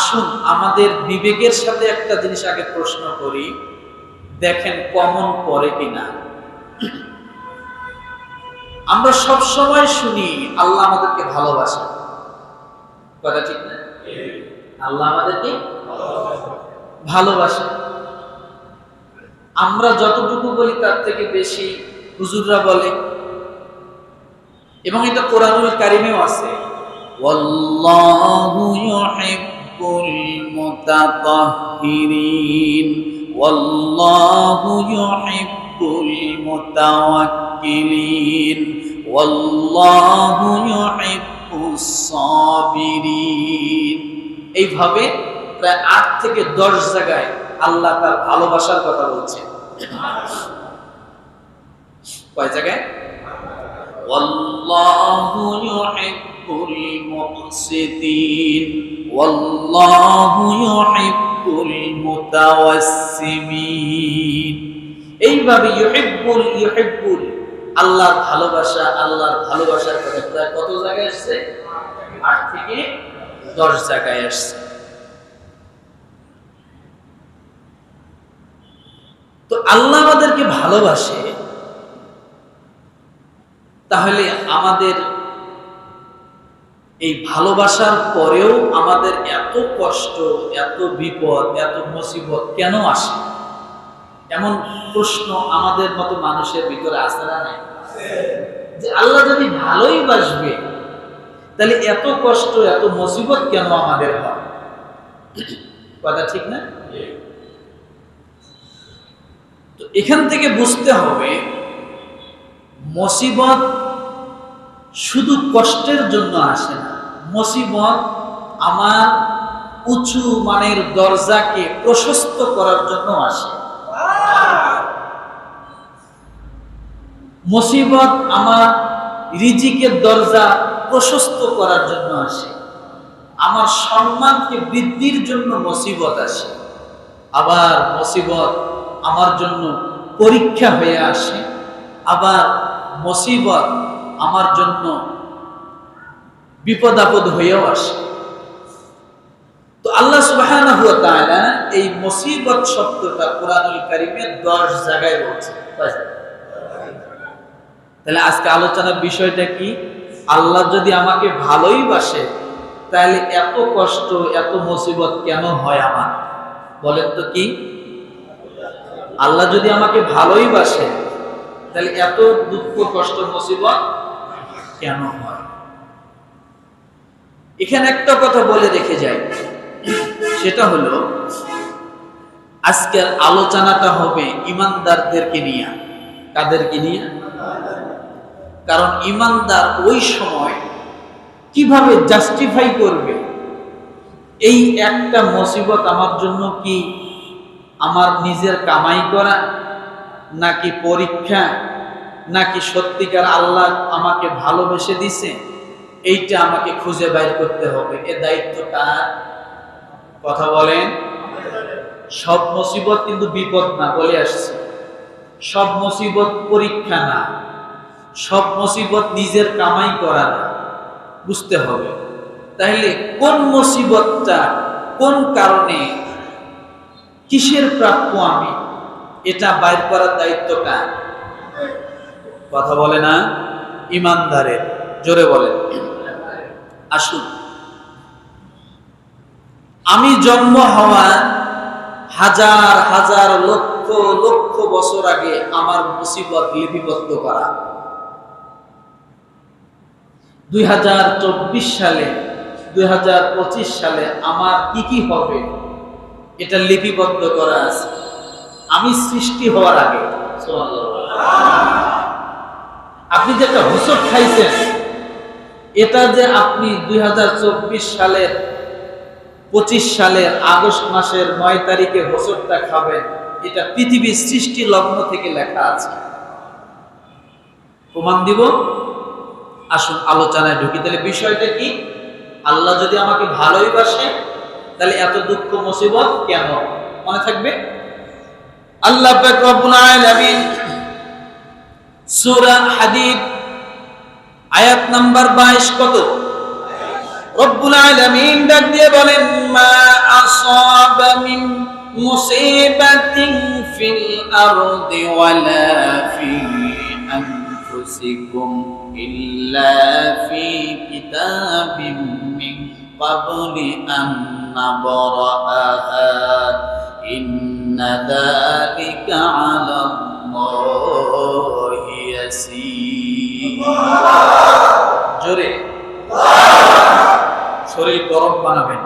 আসুন, আমাদের বিবেকের সাথে একটা জিনিস আগে প্রশ্ন করি। দেখেন কমন পড়ে কিনা। আমরা সব সময় শুনি, আল্লাহ আমাদেরকে ভালোবাসে। কথা ঠিক না? আল্লাহ আমাদেরকে ভালোবাসে। আমরা যতটুকু বলি তার থেকে বেশি হুজুররা বলে। এবং এটা কোরআনুল কারিমেও আছে। ওয়াল্লাহু ইউহিব্বুল মুতাতাহহিরিন ওয়াল্লাহু ইউহিব্বুল মুতাওয়াক্কিলিন ওয়াল্লাহু ইউহিব্বুস সাবিরিন এইভাবে প্রায় আট থেকে দশ জায়গায় আল্লাহ তার ভালোবাসার কথা বলছেন কয় জায়গায় والله يحب المقسطين والله يحب المتوسمين এইভাবে ইউহিব্বুল ইউহিব্বুল আল্লাহর ভালোবাসা আল্লাহর ভালোবাসার কথা প্রায় কত জায়গায় আসছে আট থেকে দশ জায়গায় আসছে তো আল্লাহ আমাদেরকে ভালোবাসে তাহলে আমাদের এই ভালোবাসার পরেও আমাদের এত কষ্ট, এত বিপদ, এত মুসিবত কেন আসে? এমন প্রশ্ন আমাদের মতো মানুষের ভিতরে আসে না নাই? যে আল্লাহ যদি ভালোই বাসবে, তাহলে এত কষ্ট, এত মুসিবত কেন আমাদের হয়? কথা ঠিক না? তো এখান থেকে বুঝতে হবে, মুসিবত শুধু কষ্টের জন্য আসে না। মুসিবত আমার উঁচু মানের দরজাকে প্রশস্ত করার জন্য আসে। মুসিবত আমার রিজিকের দরজা প্রশস্ত করার জন্য আসে। আমার সম্মানকে বৃদ্ধির জন্য মুসিবত আসে। আবার মুসিবত আমার জন্য পরীক্ষা হয়ে আসে। আবার মুসিবত আমার জন্য বিপদ আপদ হয়েও আসে। তো আল্লাহ তাআলা এই মুসিবত শব্দটা কোরআনুল কারীমে 10 জায়গায় বলছে। তাহলে আজকে আলোচনার বিষয়টা কি? আল্লাহ যদি আমাকে ভালোই বাসে, তাহলে এত কষ্ট, এত মুসিবত কেন হয় আমার? বলেন তো কি? আল্লাহ যদি আমাকে ভালোই বাসে, তাহলে এত দুঃখ, কষ্ট, মুসিবত কেন হয়? এখানে একটা কথা বলে রেখে যাই। সেটা হলো, আজকের আলোচনাটা হবে ইমানদারদেরকে নিয়ে। কাদেরকে নিয়ে? কারণ ইমানদার ওই সময় কীভাবে জাস্টিফাই করবে? এই একটা মুসিবত আমার জন্য কি আমার নিজের কামাই করা নাকি পরীক্ষা? নাকি সত্যিকার আল্লাহ আমাকে ভালোবেসে দিছে? এইটা আমাকে খুঁজে বাইর করতে হবে। এ দায়িত্বটা কথা বলেন। সব মুসিবত কিন্তু বিপদ না, বলে আসছে। সব মুসিবত পরীক্ষা না। সব মুসিবত নিজের কামাই করা না। বুঝতে হবে। তাহলে কোন মুসিবতটা কোন কারণে কিসের প্রাপ্য আমি? এটা বাইর করার দায়িত্বটা কথা বলে না? ইমানদারের জোরে বলেন। আসুন। আমি জন্ম হওয়া হাজার হাজার, লক্ষ লক্ষ বছর আগে আমার মুসিবত লিপিবদ্ধ করা। দুই হাজার চব্বিশ সালে, দুই হাজার পঁচিশ সালে আমার কি কি হবে এটা লিপিবদ্ধ করা আছে। আমি সৃষ্টি হওয়ার আগে। আপনি যে একটা হুসট খাইছেন, এটা যে আপনি দুই সালের পঁচিশ সালের আগস্ট মাসের নয় তারিখে হোসরটা খাবেন, এটা পৃথিবীর সৃষ্টি লগ্ন থেকে লেখা আছে। প্রমাণ দিব? আসুন, আলোচনায় ঢুকি। তাহলে বিষয়টা কি? আল্লাহ যদি আমাকে ভালোই বাসে, তাহলে এত দুঃখ, মুসিবত কেন? মনে থাকবে? আল্লাহ সূরা হাদিদ, আয়াত নাম্বার 22 কত? রব্বুল আলামিন ডাক দিয়ে বলেন, মা আসাবা মিন মুসিবাতিন ফিল আরদি ওয়ালা ফি আনফুসিকুম ইল্লা ফি কিতাবিম মিন ক্বাবলি আন নাবরাহা ইন্না যালিকা আলা জোরে। শরীর গরম বানাবেন।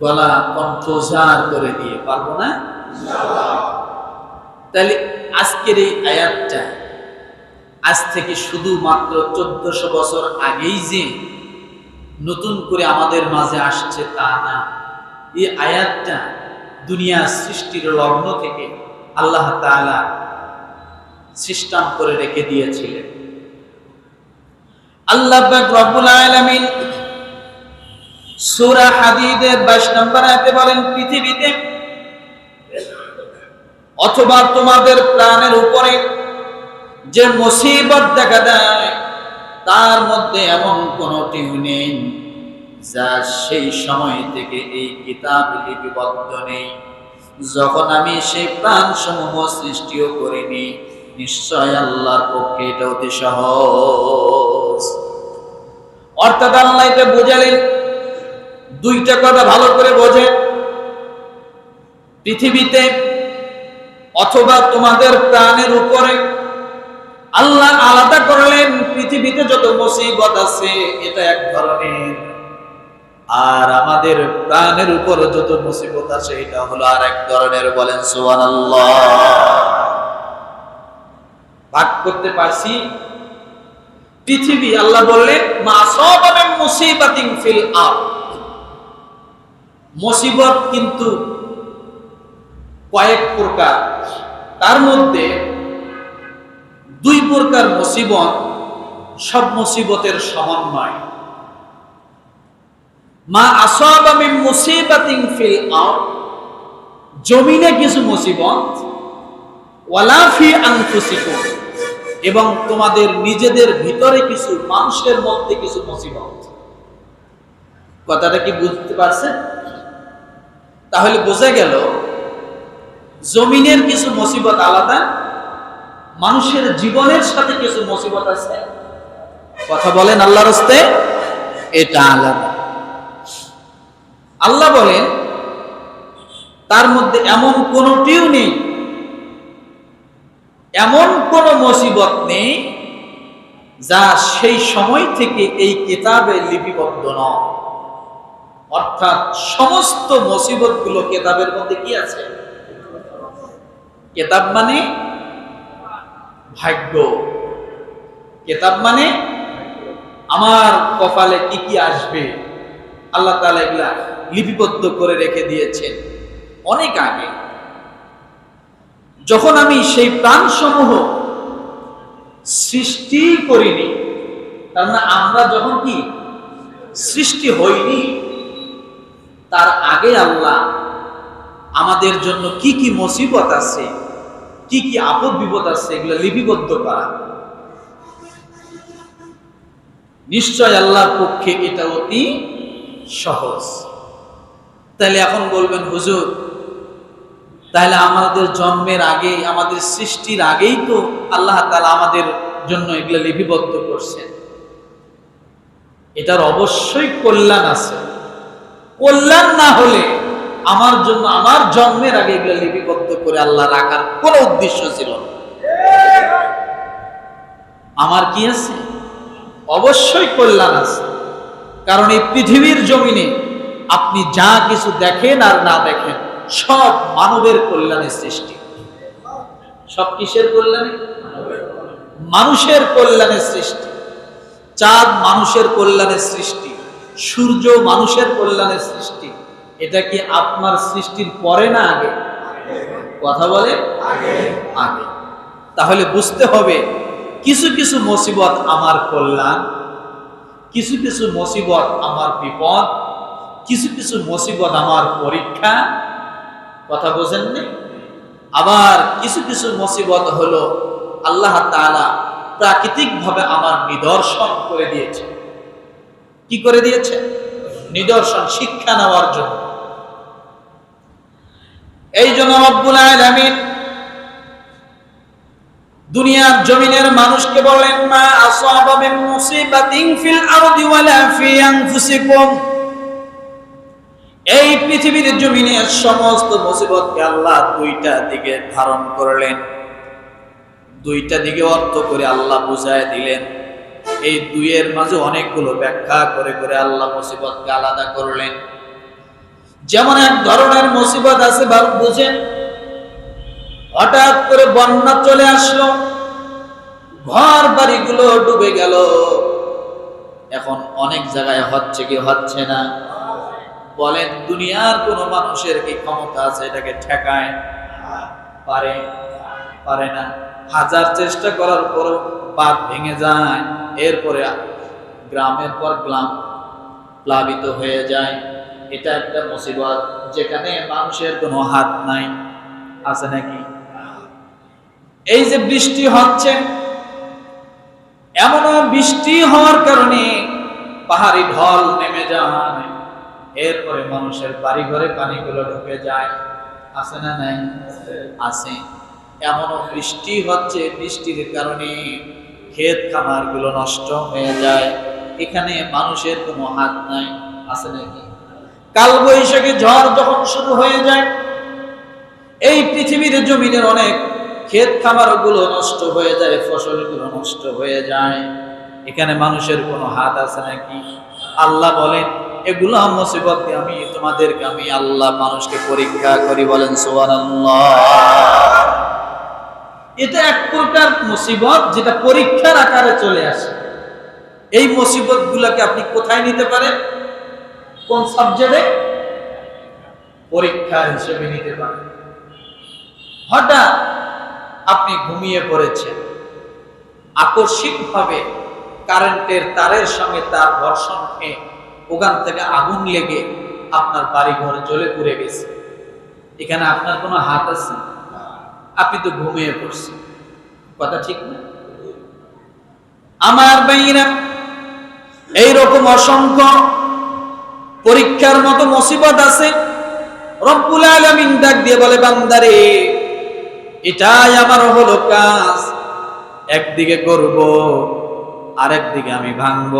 গলা কণ্ঠসার করে দিয়ে, পারব না? তাহলে আজকের এই আয়াতটা আজ থেকে শুধুমাত্র চোদ্দশো বছর আগেই যে নতুন করে আমাদের মাঝে আসছে তা না। এই আয়াতটা দুনিয়া সৃষ্টির লগ্ন থেকে আল্লাহ সিস্টেম করে রেখে দিয়েছিলেন। আল্লাহ পাক রব্বুল আলামিন সূরা হাদীদের 22 নম্বর আয়াতে বলেন, পৃথিবীতে অথবা তোমাদের প্রাণের উপরে যে মুসিবত দেখা দেয়, তার মধ্যে এমন কোনটিও নেই যা সেই সময় থেকে এই কিতাব লিপিবদ্ধ নেই। যখন আমি সেই প্রাণ সমূহ সৃষ্টিও করিনি, নিশ্চয় আল্লাহর পক্ষে এটা অতি সহজ। অর্থাৎ আল্লাহ এটা বোঝালেন দুইটা কথা ভালো করে বোঝে। পৃথিবীতে অথবা তোমাদের প্রাণের উপরে আল্লাহ আলাদা করলেন, পৃথিবীতে যত মুসিবত আছে, এটা এক ধরনের। আর আমাদের প্রাণের উপর যত মুসিবত আছে এটা হলো আর এক ধরনের বলেন, সুবহানাল্লাহ। ভাগ করতে পারছি? পৃথিবী, আল্লাহ বললেন, মা সবাবে মুসিবাতিন ফিল আরদ। মুসিবত কিন্তু কয়েক প্রকার। তার মধ্যে দুই প্রকার মুসিবত, সব মুসিবতের সমন্বয়। মা আসাবা মিন মুসিবাতিন ফিল আরদ, জমিনে কিছু মুসিবত, ওয়ালা ফি আনফুসিকুম, এবং তোমাদের নিজেদের ভিতরে কিছু মানুষের মধ্যে কিছু মুসিবত। কথাটা কি বুঝতে পারছেন? তাহলে বোঝা গেল, জমিনের কিছু মুসিবত আলাদা, মানুষের জীবনের সাথে কিছু মুসিবত আছে। কথা বলেন আল্লাহর হস্তে, এটা আলাদা। আল্লাহ বলেন, তার মধ্যে এমন কোনটিও নেই, এমন কোন মুসিবত নেই, যা সেই সময় থেকে এই কেতাবে লিপিবদ্ধ নয়। অর্থাৎ সমস্ত মুসিবতগুলো কেতাবের মধ্যে কি আছে? কেতাব মানে ভাগ্য। কেতাব মানে আমার কপালে কি কি আসবে? আল্লাহ তালা এগুলা লিপিবদ্ধ করে রেখে দিয়েছেন। অনেক আগে। যখন আমি সেই প্রাণসমূহ সৃষ্টি করিনি, তার মানে আমরা যখন কি সৃষ্টি হইনি, তার আগে আল্লাহ আমাদের জন্য কি কি মুসিবত আছে, কি কি আপদ বিপদ আছে, এগুলো লিপিবদ্ধ করা। নিশ্চয় আল্লাহর পক্ষে এটা অতি সহজ। তাহলে এখন বলবেন, হুজুর তাহলে আমাদের জন্মের আগে আমাদের সৃষ্টির আগেই তো আল্লাহ তালা আমাদের জন্য এগুলো লিপিবদ্ধ করছেন। এটার অবশ্যই কল্যাণ আছে। কল্যাণ না হলে আমার জন্য, আমার জন্মের আগে এগুলো লিপিবদ্ধ করে আল্লাহ রাখার কোনো উদ্দেশ্য ছিল না। আমার কি আছে? অবশ্যই কল্যাণ আছে। কারণ এই পৃথিবীর জমিনে আপনি যা কিছু দেখেন আর না দেখেন, সব মানবের কল্যাণের সৃষ্টি। সব কিসের কল্যাণে? মানুষের কল্যাণের সৃষ্টি। চাঁদ মানুষের কল্যাণের সৃষ্টি। সূর্য মানুষের কল্যাণের সৃষ্টি। এটা কি আপনার সৃষ্টির পরে না আগে? কথা বলে? আগে। তাহলে বুঝতে হবে, কিছু কিছু মুসিবত আমার কল্যাণ কিছু কিছু মুসিবত আমার বিপদ, কিছু কিছু মুসিবত আমার পরীক্ষা। কথা বোঝেননি? আবার কিছু কিছু মুসিবত হলো আল্লাহ তাআলা প্রাকৃতিকভাবে আমার নিদর্শন করে দিয়েছে। কি করে দিয়েছে? নিদর্শন, শিক্ষা নেওয়ার জন্য। এই জন্য রব্বুল আলামিন দুনিয়ার জমিনের মানুষকে বলেন, মা আসাবা মিন মুসিবাতিন ফিল আরদি ওয়ালা ফি আনফুসিকুম। এই পৃথিবীর জমিনের সমস্ত মুসিবতকে আল্লাহ দুইটা দিকে ধারণ করলেন। দুইটা দিকে অর্থ করে আল্লাহ বুঝায় দিলেন। এই দুইয়ের মাঝে অনেকগুলো ব্যাখ্যা করে করে আল্লাহ মুসিবতকে আলাদা করলেন। যেমন এক ধরনের মুসিবত আছে বুঝেন? হঠাৎ করে বন্যা চলে আসলো। ঘর বাড়িগুলো ডুবে গেল। এখন অনেক জায়গায় হচ্ছে কি হচ্ছে না। বলেন, দুনিয়ার কোন মানুষের কি ক্ষমতা আছে এটাকে ঠেকায়? পারে পারে না। হাজার চেষ্টা করার পরও বাদ ভেঙে যায়। এরপরে গ্রামের পর গ্রাম প্লাবিত হয়ে যায়। এটা একটা মুসিবত, যেখানে মানুষের কোনো হাত নাই। আছে নাকি? এই যে বৃষ্টি হচ্ছে এমনও বৃষ্টি হওয়ার কারণে পাহাড়ি ঢল নেমে যায়, এরপরে মানুষের বাড়ি ঘরে পানিগুলো ঢুকে যায়। আছে না নাই? আছে। এমনও বৃষ্টি হচ্ছে, বৃষ্টির কারণে ক্ষেত খামারগুলো নষ্ট হয়ে যায়। এখানে মানুষের কোনো হাত নাই। আছে নাকি কাল বৈশাখী ঝড় যখন শুরু হয়ে যায়, এই পৃথিবীর জমিনের অনেক ক্ষেত খামারগুলো নষ্ট হয়ে যায়, ফসলগুলো নষ্ট হয়ে যায়। এখানে মানুষের কোনো হাত আছে নাকি? আল্লাহ বলেন, এগুলো মুসিবত আমি তোমাদেরকে, আমি আল্লাহ মানুষকে পরীক্ষা করি। বলেন, সুবহানাল্লাহ। এটা এক প্রকার মুসিবত যেটা পরীক্ষার আকারে চলে আসে। এই মুসিবত গুলাকে আপনি কোথায় নিতে পারেন? কোন সাবজেক্টে? পরীক্ষা হিসেবে নিতে পারেন। হঠাৎ আপনি ঘুমিয়ে পড়েছেন। আকস্মিকভাবে কারেন্টের তারের সঙ্গে তার ঘর্ষণ খেয়ে ওখান থেকে আগুন লেগে আপনার বাড়ি ঘরে জ্বলে পুড়ে গেছে। এখানে আপনার কোনো হাত আছে? আপনি তো ঘুমিয়ে পড়ছেন। কথা ঠিক না? আমার বাইরা এইরকম অসংখ্য পরীক্ষার মতো মুসিবত আছে। রব্বুল আলামিন ডাক দিয়ে বলে, বান্দারে এটাই আমার হলো কাজ। একদিকে করব, আরেকদিকে আমি ভাঙব।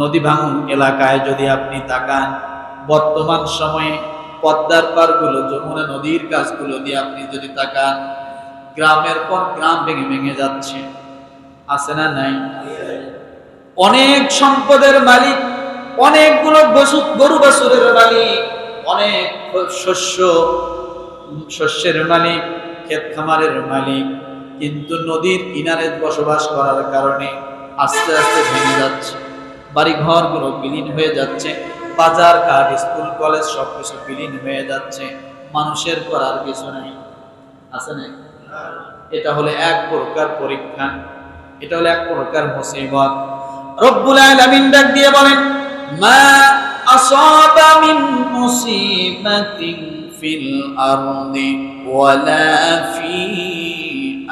নদী ভাঙন এলাকায় যদি আপনি তাকান। বর্তমান সময়ে পদ্মার পারগুলো যমুনা নদীর কাজগুলো দিয়ে আপনি যদি তাকান, গ্রামের পর গ্রাম ভেঙে ভেঙে যাচ্ছে। আছে না নাই? অনেক সম্পদের মালিক, অনেকগুলো গরু বাছুরের মালিক, অনেক শস্য, শস্যের মালিক ক্ষেত খামারের মালিক, কিন্তু নদীর কিনারে বসবাস করার কারণে আস্তে আস্তে ভেঙে যাচ্ছে। বাড়ি ঘরগুলো বিলীন হয়ে যাচ্ছে, বাজার ঘাট স্কুল, কলেজ সবকিছু বিলীন হয়ে যাচ্ছে, মানুষের করার কিছু নেই। আছে না এটা হলো এক প্রকার পরীক্ষা, এটা হলো এক প্রকার মুসিবত। রব্বুল আলামিন ডাক দিয়ে বলেন, মা আসাবা মিন মুসিবাতিন ফিল আরদি ওয়ালা ফি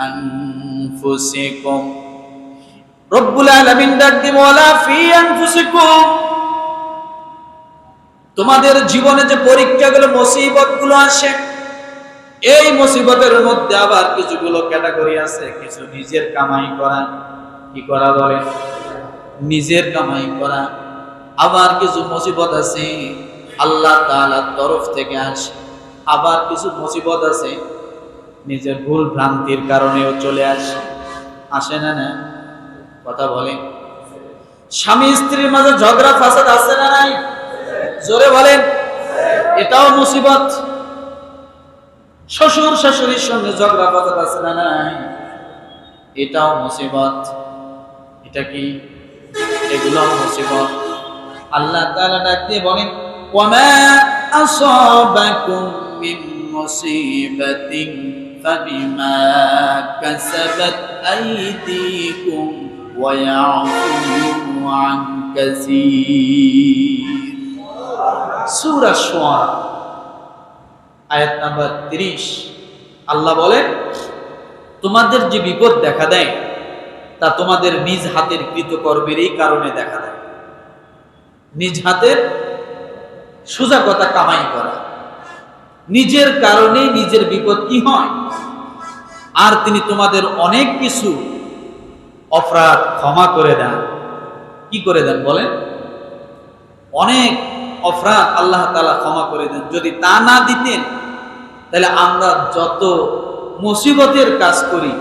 আনফুসিকুম। রব্বুল আলামিন ডাক দিয়ে ওয়ালা ফি আনফুসিকুম। তোমাদের জীবনে যে পরীক্ষাগুলো, মুসিবতগুলো আসে, এই মুসিবতের মধ্যে আবার কিছুগুলো ক্যাটাগরি আছে, কিছু নিজের কামাই করা, কি করা বলে? নিজের কামাই করা। আবার কিছু মুসিবত আছে, আল্লাহ তাআলার তরফ থেকে আসে। আবার কিছু মুসিবত আছে, নিজের ভুল ভ্রান্তির কারণেও চলে আসে। আসে না না? কথা বলে। স্বামী স্ত্রীর মাঝে ঝগড়া, ফাসাদ আছে না নাই? জোরে বলেন। এটাও মুসিবত। শ্বশুর শাশুড়ির সঙ্গে ঝগড়া, ফাসাদ আছে না নাই? এটাও মুসিবত। এটা কি? এগুলো মুসিবত। আল্লাহ তাআলা ডাক দিয়ে বলেন ওয়ামা আসাবাকুম মুসিবাতিন ফাবিমা কাসাবাত আইদিকুম ওয়া ইয়াফু আন কাসীর সূরা শুআরা আয়াত নাম্বার 30 আল্লাহ বলেন, তোমাদের যে বিপদ দেখা দেয়, তা তোমাদের নিজ হাতের কৃতকর্মেরই কারণে দেখা দেয়। নিজ হাতের সোজা কথা কামাই করা। নিজের কারণে নিজের বিপদ কি হয়? আর তিনি তোমাদের অনেক কিছু অপরাধ ক্ষমা করে দেন। কি করে দেন বলেন? অনেক অপরাধ আল্লাহ তালা ক্ষমা করে দেন। যদি তা না দিতেন, তাহলে আমরা যত মুসিবতের কাজ করি,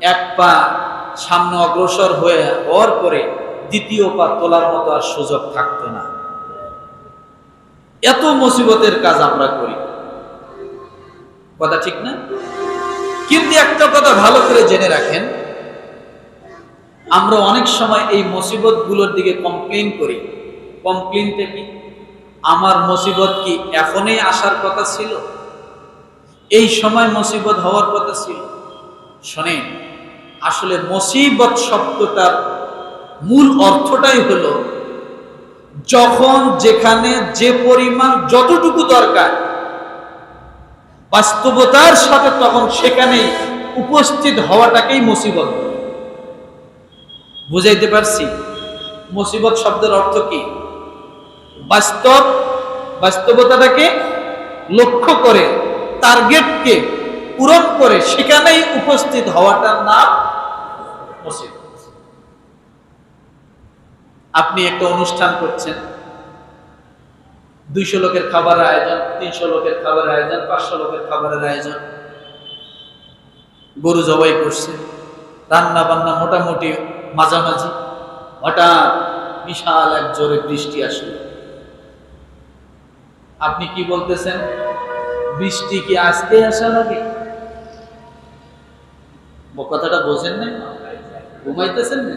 এক পা সামনে অগ্রসর হয়ে হওয়ার পরে দ্বিতীয় পা তোলার মতো আর সুযোগ থাকতো না। এত মুসিবতের কাজ আমরা করি। কথা ঠিক না? কিন্তু একটা কথা ভালো করে জেনে রাখেন, আমরা অনেক সময় এই মুসিবতগুলোর দিকে কমপ্লেন করি। কমপ্লেনটা কি? আমার মুসিবত কি এখনই আসার কথা ছিল? এই সময় মুসিবত হওয়ার কথা ছিল? শোনেন, আসলে মুসিবত শব্দটার মূল অর্থটাই হলো, যখন যেখানে যে পরিমাণ যতটুকু দরকার বাস্তবতার সাথে তখন সেখানেই উপস্থিত হওয়াটাকেই মুসিবত। বুঝাইতে পারছি? মুসিবত শব্দের অর্থ কি? বাস্তব বাস্তবতাটাকে লক্ষ্য করে, টার্গেটকে পূরণ করে সেখানেই উপস্থিত হওয়াটার নাম মুসিবত। আপনি একটা অনুষ্ঠান করছেন। দুইশো লোকের খাবারের আয়োজন, তিনশো লোকের খাবারের আয়োজন, পাঁচশো লোকের খাবারের আয়োজন। গরু জবাই করছে, রান্না বান্না মোটামুটি মাঝামাঝি। হঠাৎ বিশাল এক জোরে বৃষ্টি আসলো। আপনি কি বলতেছেন? বৃষ্টি কি আজকে আসা লাগে কথাটা বোঝেন না ঘুমাইতেছেন না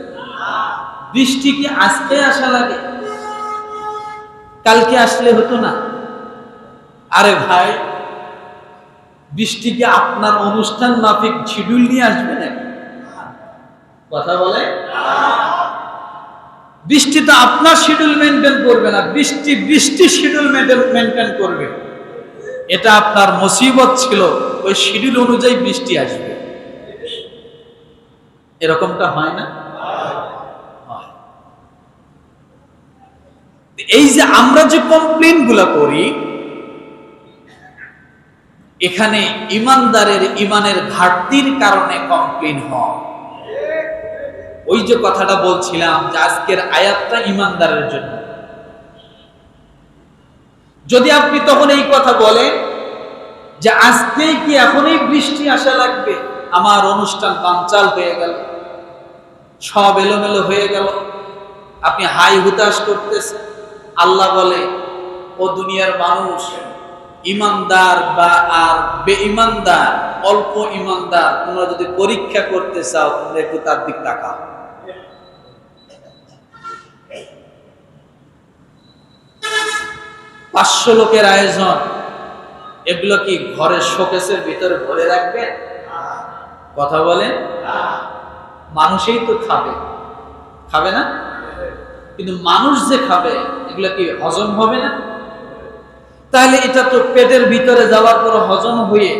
বৃষ্টি কি আজকে আসা লাগে কালকে আসলে হতো না। আরে ভাই, বৃষ্টিকে আপনার অনুষ্ঠান মাফিক শিডিউল নিয়ে আসবে নাকি? কথা বলে? বৃষ্টি তো আপনার শিডিউল মেনটেন করবে না, বৃষ্টি বৃষ্টি শিডিউল মেনটেন করবে। এটা আপনার মুসিবত ছিল, ওই শিডিউল অনুযায়ী বৃষ্টি আসবে। এরকমটা হয় না হয়। এই যে আমরা যে কমপ্লেনগুলা করি, এখানে ইমানদারের ইমানের ঘাটতির কারণে কমপ্লেন হয়। ওই যে কথাটা বলছিলাম যে আজকের আয়াতটা ইমানদারের জন্য। যদি আপনি তখন এই কথা বলেন যে আজকেই কি এখনই বৃষ্টি আসা লাগবে? আমার অনুষ্ঠান পাঞ্চাল হয়ে গেল। সব এলোমেলো হয়ে গেল। আপনি হাই হুতাশ করতেছেন। আল্লাহ বলে, ও দুনিয়ার মানুষ, ইমানদার বা আর বেঈমানদার, অল্প ইমানদার, তোমরা যদি পরীক্ষা করতে চাও, তোমরা একটু তার দিক তাকাও। পাঁচশো লোকের আয়োজন, এগুলো কি ঘরের শোকেসের ভিতরে ভরে রাখবে? কথা বলে? মানুষই তো খাবে। খাবে না? কিন্তু মানুষ যে খাবে এগুলো কি হজম হবে না? তাহলে এটা তো পেটের ভিতরে যাওয়ার পর হজম হয়ে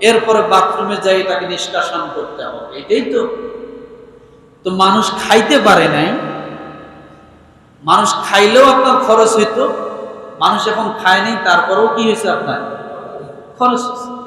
এরপরে বাথরুমে যাই এটাকে নিষ্কাশন করতে হবে। এটাই তো। তো মানুষ খাইতে পারে নাই। মানুষ খাইলেও আপনার খরচ হইতো। মানুষ এখন খায় নাই, তারপরেও কি হয়েছে আপনার? খরচ হয়েছে।